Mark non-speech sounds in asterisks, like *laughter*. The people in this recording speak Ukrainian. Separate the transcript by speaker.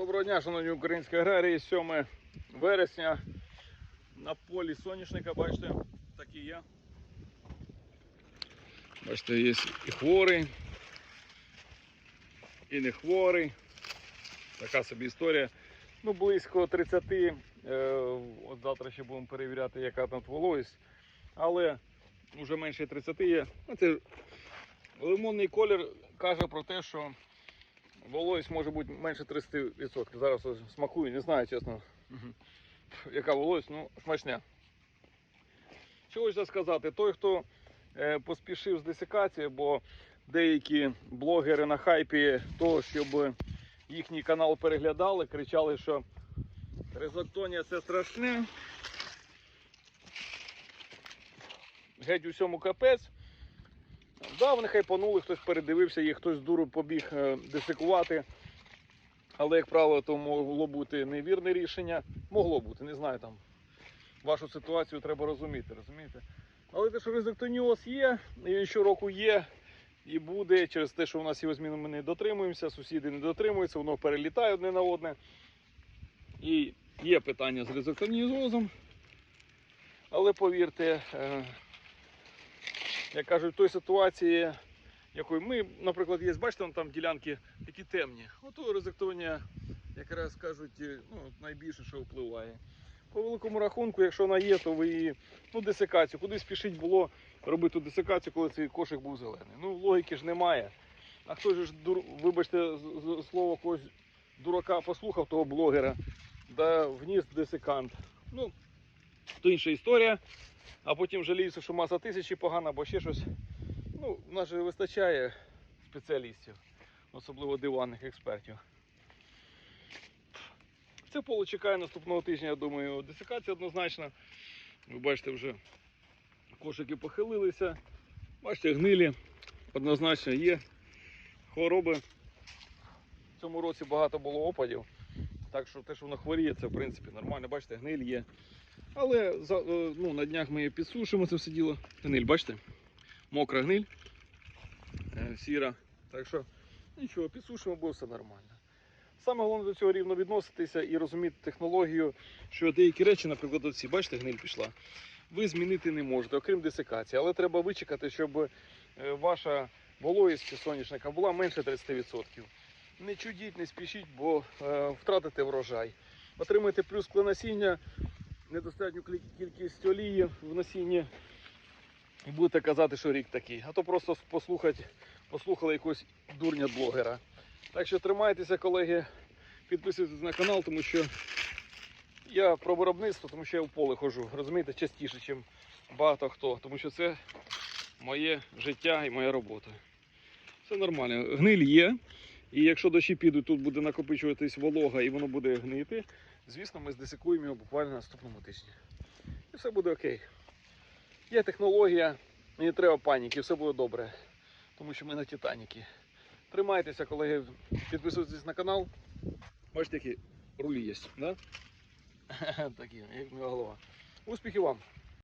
Speaker 1: Доброго дня, шановні українські аграрії. 7 вересня на полі соняшника, бачите, так і є. Бачите, є і хворий, і не хворий. Така собі історія. Ну, близько 30. Е, от завтра ще будемо перевіряти, яка там вологість. Але вже менше 30 є. Ну, це лимонний колір каже про те, що Вологість може бути менше 30%. Зараз смакую, не знаю, чесно, яка вологість, ну, смачня. Що хочеться сказати, той, хто е, поспішив з десикацією, бо деякі блогери на хайпі того, щоб їхній канал переглядали, кричали, що резоктонія це страшне. Геть усьому капець. Да, вони хайпанули, хтось передивився їх, хтось з дуру побіг е, десикувати. Але, як правило, то могло бути невірне рішення. Могло бути, не знаю там. Вашу ситуацію треба розуміти, розумієте? Але те, що резектоніоз є, і він щороку є і буде через те, що у нас його зміни ми не дотримуємося, сусіди не дотримуються, воно перелітає одне на одне. І є питання з резектоніозом. Але повірте, е, як кажуть, в той ситуації, якої ми, наприклад, є, бачите, там ділянки такі темні. Ото резектування, якраз кажуть, е, ну, найбільше, що впливає. По великому рахунку, якщо вона є, то ви її ну, десикацію. Куди спішить було робити десикацію, коли цей кошик був зелений. Ну, логіки ж немає. А хто ж, дур... вибачте, слово когось дурака послухав того блогера, да вніс десикант. Ну, то інша історія. А потім жаліюся, що маса тисячі погана, або ще щось. Ну, в нас же вистачає спеціалістів, особливо диванних експертів. Це поле чекає наступного тижня, я думаю, десикація однозначно. Ви бачите, вже кошики похилилися. Бачите, гнилі однозначно є. Хвороби. В цьому році багато було опадів. Так що те, що воно хворіє, це в принципі нормально. Бачите, гниль є. Але е, ну, на днях ми підсушимо це все діло. Гниль, бачите? Мокра гниль, е, сіра. Так що нічого, підсушимо, буде все нормально. Саме головне до цього рівно відноситися і розуміти технологію, що деякі речі, наприклад, оці, бачите, гниль пішла. Ви змінити не можете, окрім десикації. Але треба вичекати, щоб е, ваша вологість соняшника була менше 30%. Не чудіть, не спішіть, бо е, втратите врожай. Отримайте плюс насіння, недостатню кількість олії в насінні і будете казати, що рік такий. А то просто послухати, послухали якогось дурня блогера. Так що тримайтеся, колеги, підписуйтесь на канал, тому що я про виробництво, тому що я в поле ходжу, розумієте, частіше, ніж багато хто. Тому що це моє життя і моя робота. Все нормально. Гниль є. І якщо дощі підуть, тут буде накопичуватись волога і воно буде гнити. Звісно, ми здесикуємо його буквально на наступному тижні. І все буде окей. Є технологія, не треба паніки, все буде добре. Тому що ми на Титаніки. Тримайтеся, колеги, підписуйтесь на канал. Бачите, які рулі є, да? *laughs* Такі, як моя голова. Успіхів вам!